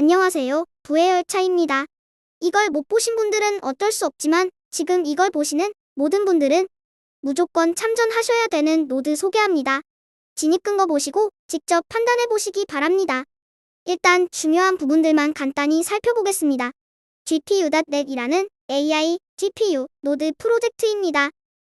안녕하세요. 부해열차입니다. 이걸 못 보신 분들은 어쩔 수 없지만 지금 이걸 보시는 모든 분들은 무조건 참전하셔야 되는 노드 소개합니다. 진입 근거 보시고 직접 판단해 보시기 바랍니다. 일단 중요한 부분들만 간단히 살펴보겠습니다. GPU.net이라는 AI, GPU 노드 프로젝트입니다.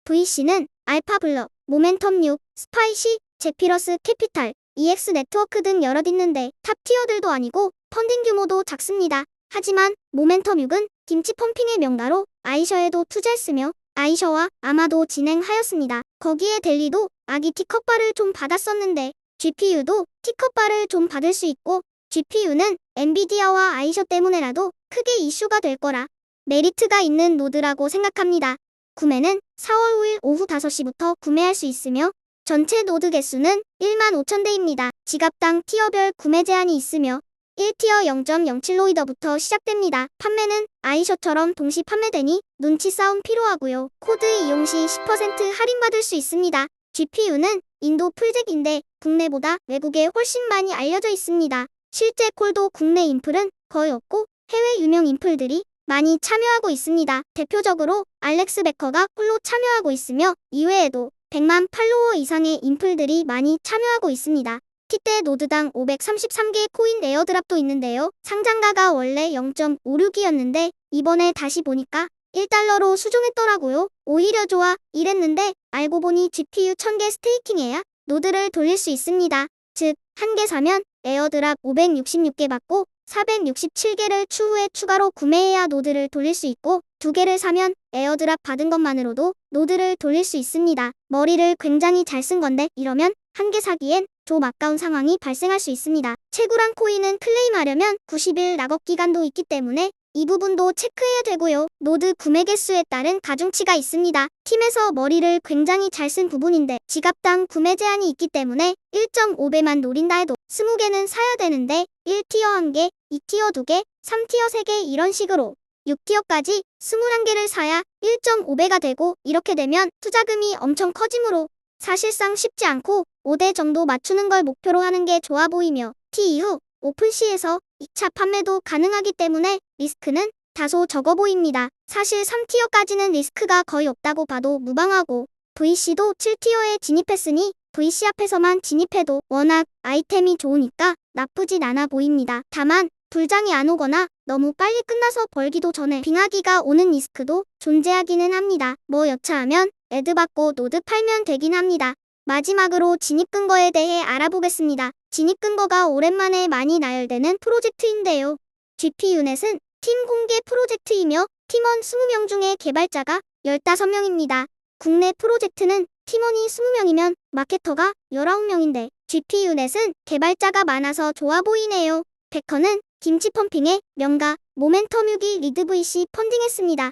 VC는 알파블럭, 모멘텀 6, 스파이시, 제피러스 캐피탈, EX 네트워크 등 여럿 있는데 탑 티어들도 아니고 펀딩 규모도 작습니다. 하지만 모멘텀 6은 김치 펌핑의 명가로 아이셔에도 투자했으며 아이셔와 아마도 진행하였습니다. 거기에 델리도 아기 티컵바를 좀 받았었는데 GPU도 티컵바를 좀 받을 수 있고 GPU는 엔비디아와 아이셔 때문에라도 크게 이슈가 될 거라 메리트가 있는 노드라고 생각합니다. 구매는 4월 5일 오후 5시부터 구매할 수 있으며 전체 노드 개수는 1만 5천 대입니다. 지갑당 티어별 구매 제한이 있으며 1티어 0.07로이더부터 시작됩니다. 판매는 아이셔처럼 동시 판매되니 눈치 싸움 필요하고요. 코드 이용 시 10% 할인받을 수 있습니다. GPU는 인도 풀잭인데 국내보다 외국에 훨씬 많이 알려져 있습니다. 실제 콜도 국내 인플은 거의 없고 해외 유명 인플들이 많이 참여하고 있습니다. 대표적으로 알렉스 베커가 홀로 참여하고 있으며 이외에도 100만 팔로워 이상의 인플들이 많이 참여하고 있습니다. T대 노드당 533개의 코인 에어드랍도 있는데요. 상장가가 원래 0.56이었는데 이번에 다시 보니까 1달러로 수정했더라고요. 오히려 좋아 이랬는데 알고 보니 GPU 1000개 스테이킹해야 노드를 돌릴 수 있습니다. 즉, 한 개 사면 에어드랍 566개 받고 467개를 추후에 추가로 구매해야 노드를 돌릴 수 있고 두 개를 사면 에어드랍 받은 것만으로도 노드를 돌릴 수 있습니다. 머리를 굉장히 잘 쓴 건데 이러면 한 개 사기엔 좀 아까운 상황이 발생할 수 있습니다. 채굴한 코인은 클레임하려면 90일 락업 기간도 있기 때문에 이 부분도 체크해야 되고요. 노드 구매 개수에 따른 가중치가 있습니다. 팀에서 머리를 굉장히 잘 쓴 부분인데 지갑당 구매 제한이 있기 때문에 1.5배만 노린다 해도 20개는 사야 되는데 1티어 1개, 2티어 2개, 3티어 3개 이런 식으로 6티어까지 21개를 사야 1.5배가 되고 이렇게 되면 투자금이 엄청 커지므로 사실상 쉽지 않고 5대 정도 맞추는 걸 목표로 하는 게 좋아 보이며 T 이후 오픈시에서 2차 판매도 가능하기 때문에 리스크는 다소 적어 보입니다. 사실 3티어까지는 리스크가 거의 없다고 봐도 무방하고 VC도 7티어에 진입했으니 VC 앞에서만 진입해도 워낙 아이템이 좋으니까 나쁘진 않아 보입니다. 다만 불장이 안 오거나 너무 빨리 끝나서 벌기도 전에 빙하기가 오는 리스크도 존재하기는 합니다. 뭐 여차하면 애드 받고 노드 팔면 되긴 합니다. 마지막으로 진입 근거에 대해 알아보겠습니다. 진입 근거가 오랜만에 많이 나열되는 프로젝트인데요. GPU넷은 팀 공개 프로젝트이며 팀원 20명 중에 개발자가 15명입니다. 국내 프로젝트는 팀원이 20명이면 마케터가 19명인데 GPU넷은 개발자가 많아서 좋아 보이네요. 베커는 김치 펌핑의 명가 모멘텀 6이 리드 VC 펀딩했습니다.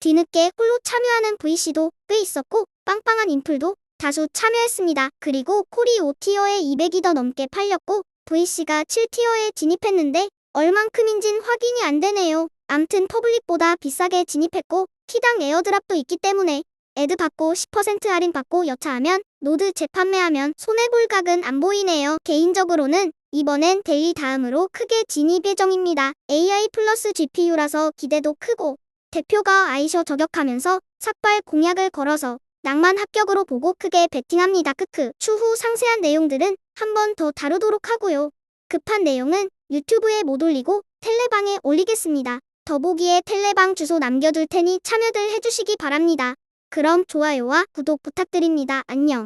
뒤늦게 홀로 참여하는 VC도 꽤 있었고 빵빵한 인플도 다수 참여했습니다. 그리고 콜이 5티어에 200이 더 넘게 팔렸고 VC가 7티어에 진입했는데 얼만큼인진 확인이 안 되네요. 암튼 퍼블릭보다 비싸게 진입했고 키당 에어드랍도 있기 때문에 애드 받고 10% 할인 받고 여차하면 노드 재판매하면 손해볼 각은 안 보이네요. 개인적으로는 이번엔 데이 다음으로 크게 진입 예정입니다. AI 플러스 GPU라서 기대도 크고 대표가 아이셔 저격하면서 삭발 공약을 걸어서 낭만 합격으로 보고 크게 베팅합니다. 크크. 추후 상세한 내용들은 한 번 더 다루도록 하고요. 급한 내용은 유튜브에 못 올리고 텔레방에 올리겠습니다. 더보기에 텔레방 주소 남겨둘 테니 참여들 해주시기 바랍니다. 그럼 좋아요와 구독 부탁드립니다. 안녕.